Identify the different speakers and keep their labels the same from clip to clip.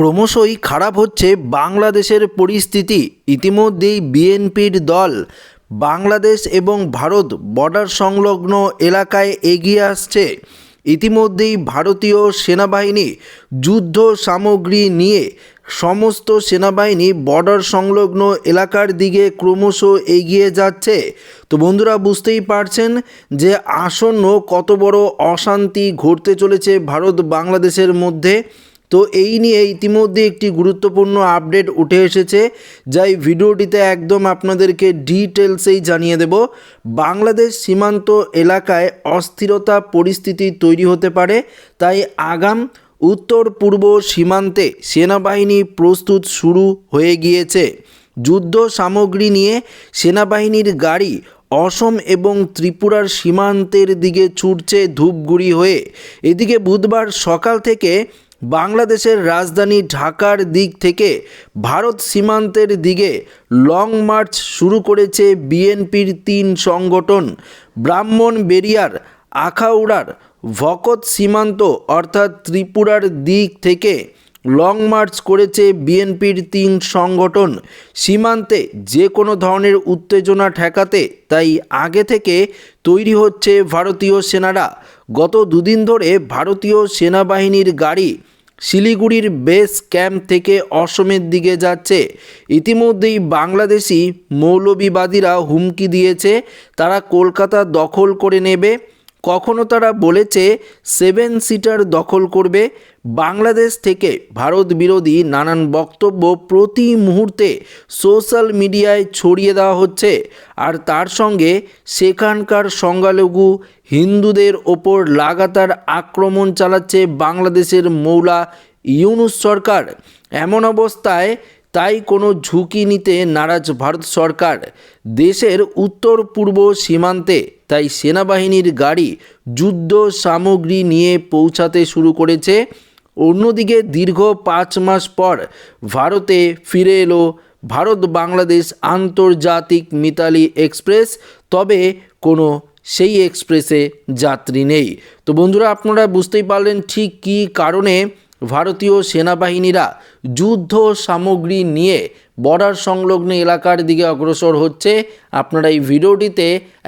Speaker 1: ক্রমশই খারাপ হচ্ছে বাংলাদেশের পরিস্থিতি। ইতিমধ্যেই বিএনপির দল, বাংলাদেশ এবং ভারত বর্ডার সংলগ্ন এলাকায় এগিয়ে আসছে। ইতিমধ্যেই ভারতীয় সেনাবাহিনী যুদ্ধ সামগ্রী নিয়ে সমস্ত সেনাবাহিনী বর্ডার সংলগ্ন এলাকার দিকে ক্রমশ এগিয়ে যাচ্ছে। তো বন্ধুরা, বুঝতেই পারছেন যে আসন্ন কত বড় অশান্তি ঘটতে চলেছে ভারত বাংলাদেশের মধ্যে। তো এই নিয়ে ইতিমধ্যে একটি গুরুত্বপূর্ণ আপডেট উঠে এসেছে যা এই ভিডিওটিতে একদম আপনাদেরকে ডিটেলসেই জানিয়ে দেব। বাংলাদেশ সীমান্ত এলাকায় অস্থিরতা পরিস্থিতি তৈরি হতে পারে, তাই আগাম উত্তর পূর্ব সীমান্তে সেনাবাহিনী প্রস্তুত শুরু হয়ে গিয়েছে। যুদ্ধ সামগ্রী নিয়ে সেনাবাহিনীর গাড়ি অসম এবং ত্রিপুরার সীমান্তের দিকে ছুটছে ধূপগুড়ি হয়ে। এদিকে বুধবার সকাল থেকে বাংলাদেশের রাজধানী ঢাকার দিক থেকে ভারত সীমান্তের দিকে লং মার্চ শুরু করেছে বিএনপির তিন সংগঠন। ব্রাহ্মণ বেরিয়ার, আখাউড়ার, ভকত সীমান্ত অর্থাৎ ত্রিপুরার দিক থেকে লং মার্চ করেছে বিএনপির তিন সংগঠন। সীমান্তে যে কোনো ধরনের উত্তেজনা ঠেকাতে তাই আগে থেকে তৈরি হচ্ছে ভারতীয় সেনারা। গত দুদিন ধরে ভারতীয় সেনাবাহিনীর গাড়ি শিলিগুড়ির বেস ক্যাম্প থেকে অসমের দিকে যাচ্ছে। ইতিমধ্যেই বাংলাদেশি মৌলবিবাদীরা হুমকি দিয়েছে। তারা কলকাতা দখল করে নেবে। কখনো তারা বলেছে সেভেন সিটার দখল করবে। বাংলাদেশ থেকে ভারত বিরোধী নানান বক্তব্য প্রতি মুহূর্তে সোশ্যাল মিডিয়ায় ছড়িয়ে দেওয়া হচ্ছে। আর তার সঙ্গে সেখানকার সংখ্যালঘু হিন্দুদের ওপর লাগাতার আক্রমণ চালাচ্ছে বাংলাদেশের মৌলা ইউনুস সরকার। এমন অবস্থায় তাই কোনো ঝুঁকি নিতে নারাজ ভারত সরকার। দেশের উত্তর পূর্ব সীমান্তে তাই সেনাবাহিনীর গাড়ি যুদ্ধ সামগ্রী নিয়ে পৌঁছাতে শুরু করেছে। অন্যদিকে দীর্ঘ পাঁচ মাস পর ভারতে ফিরে এলো ভারত বাংলাদেশ আন্তর্জাতিক মিতালি এক্সপ্রেস। তবে কোনো সেই এক্সপ্রেসে যাত্রী নেই। তো বন্ধুরা, আপনারা বুঝতেই পারলেন ঠিক কী কারণে ভারতীয় সেনাবাহিনীরা যুদ্ধ সামগ্রী নিয়ে বর্ডার সংলগ্ন এলাকার দিকে অগ্রসর হচ্ছে। আপনারা এই ভিডিওটিতে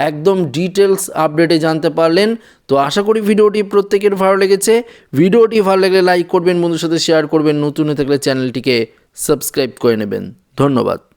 Speaker 1: একদম ডিটেলস আপডেটে জানতে পারলেন। তো আশা করি ভিডিওটি প্রত্যেকের ভালো লেগেছে। ভিডিওটি ভালো লাগলে লাইক করবেন, বন্ধুর সাথে শেয়ার করবেন। নতুন হয়ে থাকলে চ্যানেলটিকে সাবস্ক্রাইব করে নেবেন। ধন্যবাদ।